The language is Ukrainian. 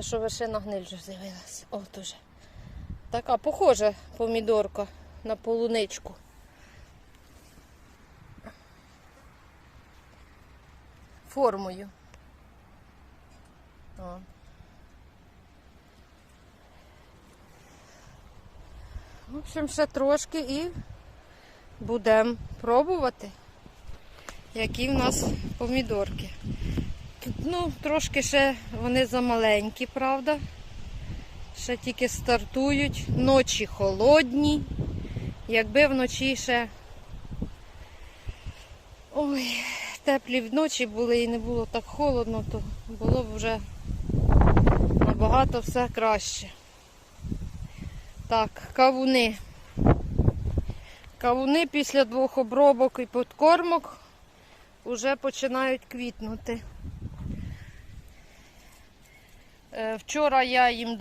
Що вершина гниль вже з'явилася. От уже. Така похожа помідорка на полуничку. Формою. О. В общем, ще трошки і будемо пробувати, які в нас помідорки. Ну, трошки ще вони замаленькі, правда. Ще тільки стартують. Ночі холодні. Якби вночі ще ой, теплі вночі були і не було так холодно, то було б вже набагато все краще. Так, кавуни. Кавуни після двох обробок і подкормок вже починають квітнути. Е, Вчора я їм